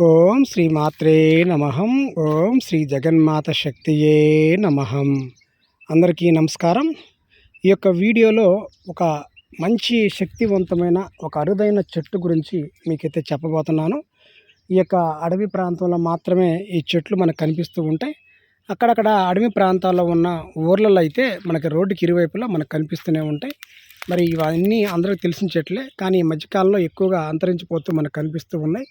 ఓం శ్రీ మాత్రే నమహం ఓం శ్రీ జగన్మాత శక్తియే నమహం అందరికీ నమస్కారం. ఈ యొక్క వీడియోలో ఒక మంచి శక్తివంతమైన ఒక అరుదైన చెట్టు గురించి మీకైతే చెప్పబోతున్నాను. ఈ యొక్క అడవి ప్రాంతంలో మాత్రమే ఈ చెట్లు మనకు కనిపిస్తూ ఉంటాయి. అక్కడక్కడ అడవి ప్రాంతాల్లో ఉన్న ఊర్లలో అయితే మనకి రోడ్డుకి ఇరువైపులా మనకు కనిపిస్తూనే ఉంటాయి. మరి ఇవన్నీ అందరికీ తెలిసిన చెట్లే కానీ ఈ మధ్యకాలంలో ఎక్కువగా అంతరించిపోతూ మనకు కనిపిస్తూ ఉన్నాయి.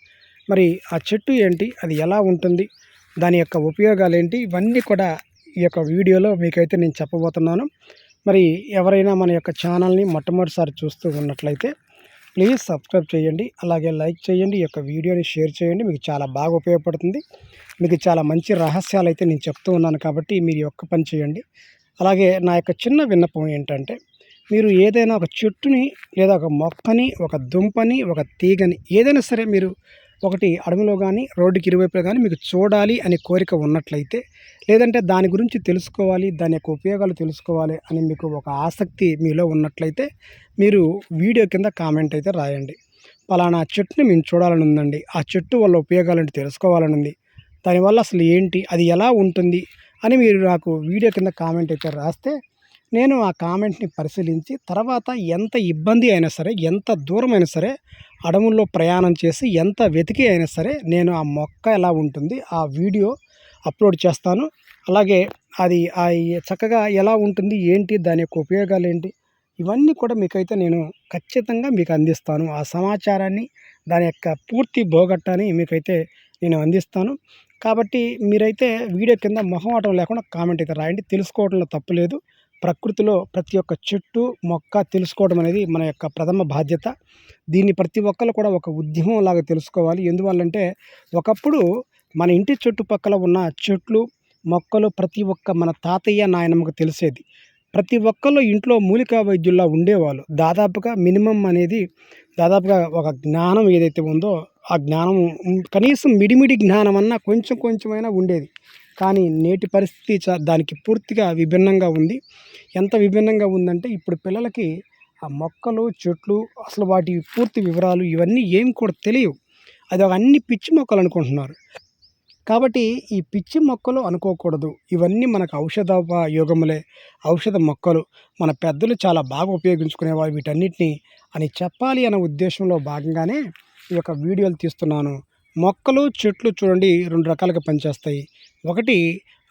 మరి ఆ చెట్టు ఏంటి? అది ఎలా ఉంటుంది? దాని యొక్క ఉపయోగాలు ఏంటి ఇవన్నీ కూడా ఈ యొక్క వీడియోలో మీకైతే నేను చెప్పబోతున్నాను. మరి ఎవరైనా మన యొక్క ఛానల్ని మొట్టమొదటిసారి చూస్తూ ఉన్నట్లయితే ప్లీజ్ సబ్స్క్రైబ్ చేయండి. అలాగే లైక్ చేయండి. ఈ యొక్క వీడియోని షేర్ చేయండి. మీకు చాలా బాగా ఉపయోగపడుతుంది. మీకు చాలా మంచి రహస్యాలు అయితే నేను చెప్తూ ఉన్నాను కాబట్టి మీరు యొక్క ఒక్క పని చేయండి. అలాగే నా యొక్క చిన్న విన్నపం ఏంటంటే మీరు ఏదైనా ఒక చెట్టుని లేదా ఒక మొక్కని ఒక దుంపని ఒక తీగని ఏదైనా సరే మీరు ఒకటి అడవిలో కానీ రోడ్డుకి ఇరువైపులో కానీ మీకు చూడాలి అనే కోరిక ఉన్నట్లయితే లేదంటే దాని గురించి తెలుసుకోవాలి దాని యొక్క ఉపయోగాలు తెలుసుకోవాలి అని మీకు ఒక ఆసక్తి మీలో ఉన్నట్లయితే మీరు వీడియో కింద కామెంట్ అయితే రాయండి. పలానా చెట్టుని మేము చూడాలని ఉందండి ఆ చెట్టు వల్ల ఉపయోగాలు తెలుసుకోవాలని ఉంది దానివల్ల అసలు ఏంటి అది ఎలా ఉంటుంది అని మీరు నాకు వీడియో కింద కామెంట్ అయితే రాస్తే నేను ఆ కామెంట్ని పరిశీలించి తర్వాత ఎంత ఇబ్బంది అయినా సరే ఎంత దూరం అయినా సరే అడవుల్లో ప్రయాణం చేసి ఎంత వెతికి అయినా సరే నేను ఆ మొక్క ఎలా ఉంటుంది ఆ వీడియో అప్లోడ్ చేస్తాను. అలాగే అది ఆ చక్కగా ఎలా ఉంటుంది ఏంటి దాని యొక్క ఉపయోగాలు ఏంటి ఇవన్నీ కూడా మీకైతే నేను ఖచ్చితంగా మీకు అందిస్తాను. ఆ సమాచారాన్ని దాని యొక్క పూర్తి భోగట్టాన్ని మీకైతే నేను అందిస్తాను. కాబట్టి మీరైతే వీడియో కింద మొహమాటం లేకుండా కామెంట్ అయితే రాయండి. తెలుసుకోవడంలో తప్పులేదు ప్రకృతిలో ప్రతి ఒక్క చెట్టు మొక్క తెలుసుకోవడం అనేది మన యొక్క ప్రథమ బాధ్యత. దీన్ని ప్రతి ఒక్కరు కూడా ఒక ఉద్యమం లాగా తెలుసుకోవాలి. ఎందువల్లంటే ఒకప్పుడు మన ఇంటి చుట్టుపక్కల ఉన్న చెట్లు మొక్కలు ప్రతి ఒక్క మన తాతయ్య నాయనమ్మకు తెలిసేది. ప్రతి ఒక్కళ్ళు ఇంట్లో మూలికా వైద్యుల్లా ఉండేవాళ్ళు. దాదాపుగా మినిమం అనేది దాదాపుగా ఒక జ్ఞానం ఏదైతే ఉందో ఆ జ్ఞానం కనీసం మిడిమిడి జ్ఞానం అన్నా కొంచెం కొంచెమైనా ఉండేది. కానీ నేటి పరిస్థితి చ దానికి పూర్తిగా విభిన్నంగా ఉంది. ఎంత విభిన్నంగా ఉందంటే ఇప్పుడు పిల్లలకి ఆ మొక్కలు చెట్లు అసలు వాటి పూర్తి వివరాలు ఇవన్నీ ఏం కూడా తెలియవు. అది అన్ని పిచ్చి మొక్కలు అనుకుంటున్నారు. కాబట్టి ఈ పిచ్చి మొక్కలు అనుకోకూడదు. ఇవన్నీ మనకు ఔషధ యోగములే. ఔషధ మొక్కలు మన పెద్దలు చాలా బాగా ఉపయోగించుకునేవారు వీటన్నిటిని అని చెప్పాలి అనే ఉద్దేశంలో భాగంగానే ఈ యొక్క వీడియోలు తీస్తున్నాను. మొక్కలు చెట్లు చూడండి రెండు రకాలుగా పనిచేస్తాయి. ఒకటి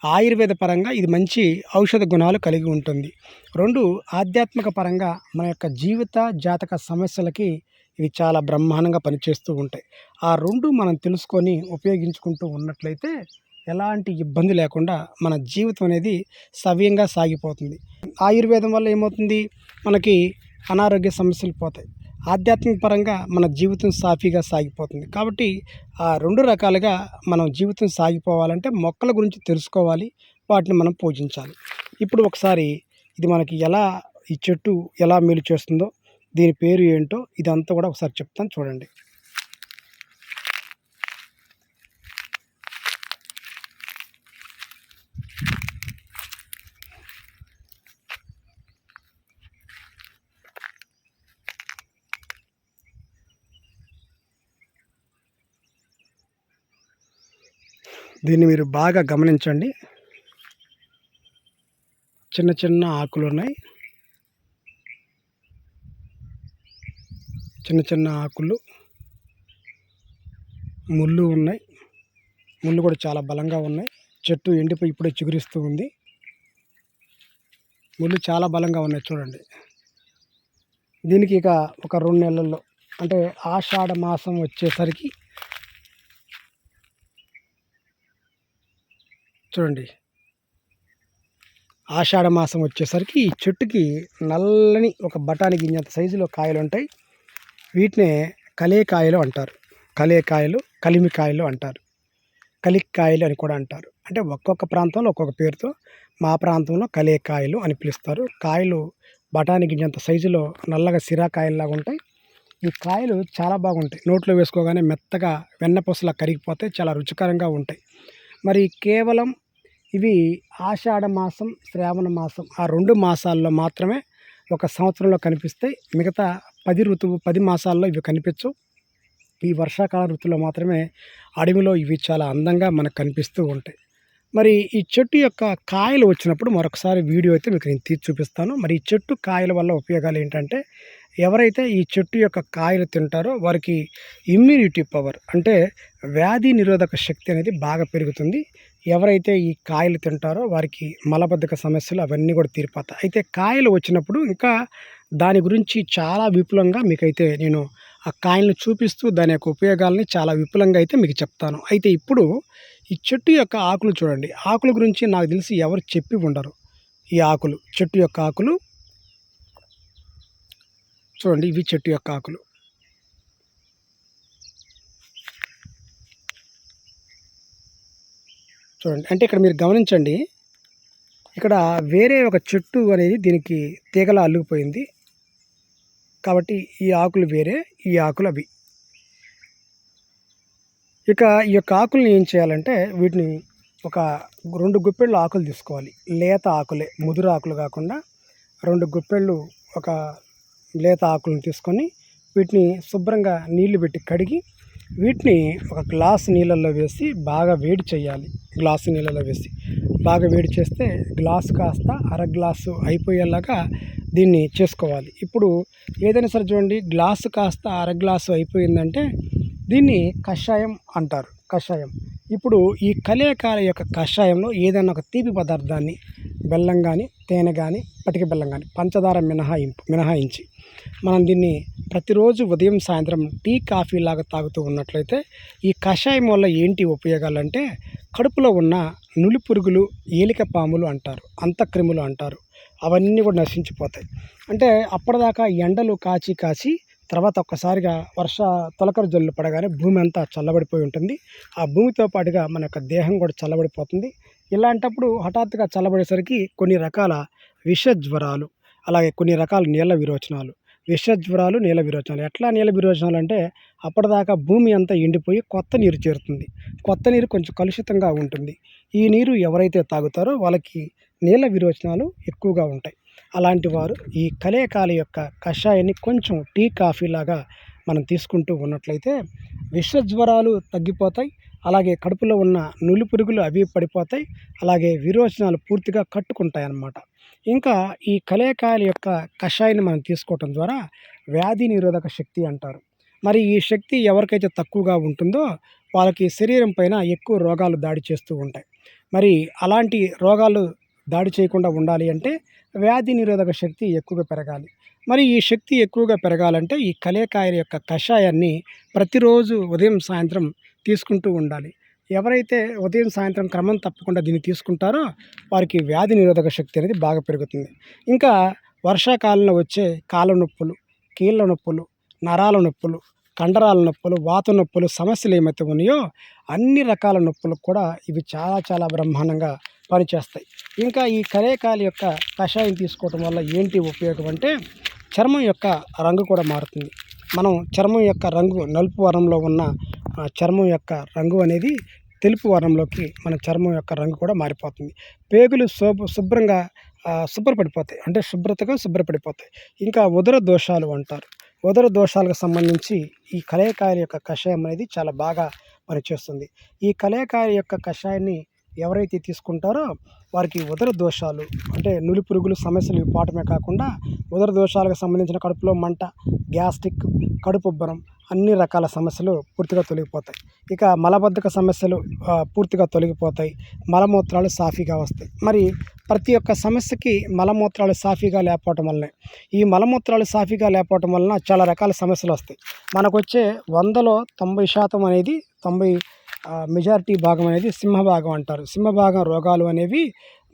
ఆయుర్వేద పరంగా ఇది మంచి ఔషధ గుణాలు కలిగి ఉంటుంది. రెండు ఆధ్యాత్మిక పరంగా మన యొక్క జీవిత జాతక సమస్యలకి ఇవి చాలా బ్రహ్మాండంగా పనిచేస్తూ ఉంటాయి. ఆ రెండు మనం తెలుసుకొని ఉపయోగించుకుంటూ ఉన్నట్లయితే ఎలాంటి ఇబ్బంది లేకుండా మన జీవితం అనేది సవ్యంగా సాగిపోతుంది. ఆయుర్వేదం వల్ల ఏమవుతుంది? మనకి అనారోగ్య సమస్యలు పోతాయి. ఆధ్యాత్మిక పరంగా మన జీవితం సాఫీగా సాగిపోతుంది. కాబట్టి ఆ రెండు రకాలుగా మనం జీవితం సాగిపోవాలంటే మొక్కల గురించి తెలుసుకోవాలి వాటిని మనం పూజించాలి. ఇప్పుడు ఒకసారి ఇది మనకి ఎలా ఈ చెట్టు ఎలా మేలు చేస్తుందో దీని పేరు ఏంటో ఇదంతా కూడా ఒకసారి చెప్తాను చూడండి. దీన్ని మీరు బాగా గమనించండి. చిన్న చిన్న ఆకులు ఉన్నాయి. చిన్న చిన్న ఆకులు. ముళ్ళు ఉన్నాయి. ముళ్ళు కూడా చాలా బలంగా ఉన్నాయి. చెట్టు ఎండిపోయి ఇప్పుడే చిగురిస్తూ ఉంది. ముళ్ళు చాలా బలంగా ఉన్నాయి చూడండి. దీనికి ఇక ఒక రెండు నెలల్లో అంటే ఆషాఢ మాసం వచ్చేసరికి చూడండి. ఆషాఢ మాసం వచ్చేసరికి ఈ చెట్టుకి నల్లని ఒక బఠానీ గింజంత సైజులో కాయలు ఉంటాయి. వీటినే కలేకాయలు అంటారు. కలేకాయలు కలిమికాయలు అంటారు. కలిక్కాయలు అని కూడా అంటారు. అంటే ఒక్కొక్క ప్రాంతంలో ఒక్కొక్క పేరుతో మా ప్రాంతంలో కలేకాయలు అని పిలుస్తారు. కాయలు బఠానీ గింజంత సైజులో నల్లగా సిరాకాయల్లాగా ఉంటాయి. ఈ కాయలు చాలా బాగుంటాయి. నోట్లో వేసుకోగానే మెత్తగా వెన్నపూసలా కరిగిపోతే చాలా రుచికరంగా ఉంటాయి. మరి కేవలం ఇవి ఆషాఢ మాసం శ్రావణ మాసం ఆ రెండు మాసాల్లో మాత్రమే ఒక సంవత్సరంలో కనిపిస్తాయి. మిగతా పది ఋతువు పది మాసాల్లో ఇవి కనిపించవు. ఈ వర్షాకాల ఋతువులో మాత్రమే అడవిలో ఇవి చాలా అందంగా మనకు కనిపిస్తూ ఉంటాయి. మరి ఈ చెట్టు యొక్క కాయలు వచ్చినప్పుడు మరొకసారి వీడియో అయితే మీకు నేను తీసి చూపిస్తాను. మరి ఈ చెట్టు కాయల వల్ల ఉపయోగాలు ఏంటంటే ఎవరైతే ఈ చెట్టు యొక్క కాయలు తింటారో వారికి ఇమ్యూనిటీ పవర్ అంటే వ్యాధి నిరోధక శక్తి అనేది బాగా పెరుగుతుంది. ఎవరైతే ఈ కాయలు తింటారో వారికి మలబద్ధక సమస్యలు అవన్నీ కూడా తీరిపోతాయి. అయితే కాయలు వచ్చినప్పుడు ఇంకా దాని గురించి చాలా విపులంగా మీకైతే నేను ఆ కాయలను చూపిస్తూ దాని యొక్క ఉపయోగాలని చాలా విపులంగా అయితే మీకు చెప్తాను. అయితే ఇప్పుడు ఈ చెట్టు యొక్క ఆకులు చూడండి. ఆకుల గురించి నాకు తెలిసి ఎవరు చెప్పి ఉండరు. ఈ ఆకులు చెట్టు యొక్క ఆకులు చూడండి. ఇవి చెట్టు యొక్క ఆకులు. చూడండి. అంటే ఇక్కడ మీరు గమనించండి. ఇక్కడ వేరే ఒక చెట్టు అనేది దీనికి తీగలా అల్లుకుపోయింది. కాబట్టి ఈ ఆకులు వేరే ఈ ఆకులు అవి. ఇక ఈ యొక్క ఆకుల్ని ఏం చేయాలంటే వీటిని ఒక రెండు గుప్పెళ్ళు ఆకులు తీసుకోవాలి. లేత ఆకులే ముదురు ఆకులు కాకుండా రెండు గుప్పెళ్ళు ఒక లేత ఆకులను తీసుకొని వీటిని శుభ్రంగా నీళ్ళు పెట్టి కడిగి వీటిని ఒక గ్లాస్ నీళ్ళల్లో వేసి బాగా వేడి చేయాలి. గ్లాసు నీళ్ళలో వేసి బాగా వేడి చేస్తే గ్లాసు కాస్త అర గ్లాసు అయిపోయేలాగా దీన్ని చేసుకోవాలి. ఇప్పుడు ఏదైనా సరే చూడండి గ్లాసు కాస్త అర గ్లాసు అయిపోయిందంటే దీన్ని కషాయం అంటారు. కషాయం. ఇప్పుడు ఈ కలేకాల యొక్క కషాయంలో ఏదైనా ఒక తీపి పదార్థాన్ని బెల్లం కానీ తేనె కానీ పటిక బెల్లం కానీ పంచదార మినహాయింపు మినహాయించి మనం దీన్ని ప్రతిరోజు ఉదయం సాయంత్రం టీ కాఫీ లాగా తాగుతూ ఉన్నట్లయితే ఈ కషాయం వల్ల ఏంటి ఉపయోగాలంటే కడుపులో ఉన్న నులి పురుగులు ఏలిక పాములు అంటారు అంతక్రిములు అంటారు అవన్నీ కూడా నశించిపోతాయి. అంటే అప్పటిదాకా ఎండలు కాచి కాచి తర్వాత ఒక్కసారిగా వర్ష తొలకరి జల్లు పడగానే భూమి అంతా చల్లబడిపోయి ఉంటుంది. ఆ భూమితో పాటుగా మన యొక్క దేహం కూడా చల్లబడిపోతుంది. ఇలాంటప్పుడు హఠాత్తుగా చల్లబడేసరికి కొన్ని రకాల విష జ్వరాలు అలాగే కొన్ని రకాల నీళ్ళ విరోచనాలు. విష జ్వరాలు నీళ్ళ విరోచనాలు. ఎట్లా నీళ్ళ విరోచనాలు అంటే అప్పటిదాకా భూమి అంతా ఎండిపోయి కొత్త నీరు చేరుతుంది. కొత్త నీరు కొంచెం కలుషితంగా ఉంటుంది. ఈ నీరు ఎవరైతే తాగుతారో వాళ్ళకి నీళ్ళ విరోచనాలు ఎక్కువగా ఉంటాయి. అలాంటి వారు ఈ కలేకాల యొక్క కషాయాన్ని కొంచెం టీ కాఫీ లాగా మనం తీసుకుంటూ ఉన్నట్లయితే విష జ్వరాలు తగ్గిపోతాయి. అలాగే కడుపులో ఉన్న నులి పురుగులు అవి పడిపోతాయి అలాగే విరోచనాలు పూర్తిగా కట్టుకుంటాయి అన్నమాట ఇంకా ఈ కలేకాయల యొక్క కషాయాన్ని మనం తీసుకోవటం ద్వారా వ్యాధి నిరోధక శక్తి అంటారు. మరి ఈ శక్తి ఎవరికైతే తక్కువగా ఉంటుందో వాళ్ళకి శరీరం పైన ఎక్కువ రోగాలు దాడి చేస్తూ ఉంటాయి. మరి అలాంటి రోగాలు దాడి చేయకుండా ఉండాలి అంటే వ్యాధి నిరోధక శక్తి ఎక్కువగా పెరగాలి. మరి ఈ శక్తి ఎక్కువగా పెరగాలంటే ఈ కలేకాయల యొక్క కషాయాన్ని ప్రతిరోజు ఉదయం సాయంత్రం తీసుకుంటూ ఉండాలి. ఎవరైతే ఉదయం సాయంత్రం క్రమం తప్పకుండా దీన్ని తీసుకుంటారో వారికి వ్యాధి నిరోధక శక్తి అనేది బాగా పెరుగుతుంది. ఇంకా వర్షాకాలంలో వచ్చే కాళ్ళ నొప్పులు కీళ్ళ నొప్పులు నరాల నొప్పులు కండరాల నొప్పులు వాత నొప్పులు సమస్యలు ఏమైతే ఉన్నాయో అన్ని రకాల నొప్పులకు కూడా ఇవి చాలా చాలా బ్రహ్మాండంగా పనిచేస్తాయి. ఇంకా ఈ కరేకాల యొక్క కషాయం తీసుకోవటం వల్ల ఏంటి ఉపయోగం అంటే చర్మం యొక్క రంగు కూడా మారుతుంది. మనం చర్మం యొక్క రంగు నలుపు వర్ణంలో ఉన్న చర్మం యొక్క రంగు అనేది తెలుపు వర్ణంలోకి మన చర్మం యొక్క రంగు కూడా మారిపోతుంది. పేగులు శుభ్ర శుభ్రంగా శుభ్రపడిపోతాయి. అంటే శుభ్రతగా శుభ్రపడిపోతాయి. ఇంకా ఉదర దోషాలు అంటారు. ఉదర దోషాలకు సంబంధించి ఈ కలయకాయల యొక్క కషాయం అనేది చాలా బాగా పనిచేస్తుంది. ఈ కలేకాయ యొక్క కషాయాన్ని ఎవరైతే తీసుకుంటారో వారికి ఉదర దోషాలు అంటే నులి పురుగులు సమస్యలు ఇవి కాకుండా ఉదర దోషాలకు సంబంధించిన కడుపులో మంట గ్యాస్ట్రిక్ కడుపుబ్బరం అన్ని రకాల సమస్యలు పూర్తిగా తొలగిపోతాయి. ఇక మలబద్ధక సమస్యలు పూర్తిగా తొలగిపోతాయి. మలమూత్రాలు సాఫీగా వస్తాయి. మరి ప్రతి ఒక్క సమస్యకి మలమూత్రాలు సాఫీగా లేకపోవటం వల్లనే. ఈ మలమూత్రాలు సాఫీగా లేకపోవటం వలన చాలా రకాల సమస్యలు వస్తాయి. మనకు వచ్చే వందలో తొంభై శాతం అనేది తొంభై మెజారిటీ భాగం అనేది సింహభాగం అంటారు. సింహభాగం రోగాలు అనేవి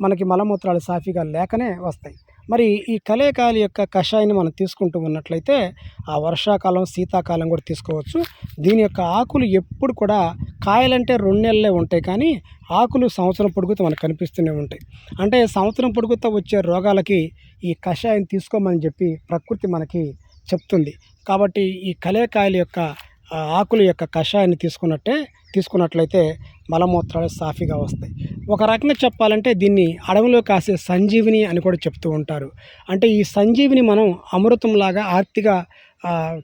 మనకి మలమూత్రాలు సాఫీగా లేకనే వస్తాయి. మరి ఈ కలేకాయల యొక్క కషాయాన్ని మనం తీసుకుంటూ ఉన్నట్లయితే ఆ వర్షాకాలం శీతాకాలం కూడా తీసుకోవచ్చు. దీని యొక్క ఆకులు ఎప్పుడు కూడా కాయలంటే రెండు నెలలే ఉంటాయి కానీ ఆకులు సంవత్సరం పొడుగుతూ మనకు కనిపిస్తూనే ఉంటాయి. అంటే సంవత్సరం పొడుగుతూ వచ్చే రోగాలకి ఈ కషాయం తీసుకోమని చెప్పి ప్రకృతి మనకి చెప్తుంది. కాబట్టి ఈ కలేకాయల యొక్క ఆకుల యొక్క కషాయాన్ని తీసుకున్నట్టే తీసుకున్నట్లయితే మలమూత్రాలు సాఫీగా వస్తాయి. ఒక రకంగా చెప్పాలంటే దీన్ని అడవిలో కాసే సంజీవిని అని కూడా చెప్తూ ఉంటారు. అంటే ఈ సంజీవిని మనం అమృతంలాగా ఆర్తిగా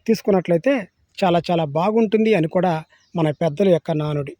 తీసుకున్నట్లయితే చాలా చాలా బాగుంటుంది అని కూడా మన పెద్దల యొక్క నానుడి.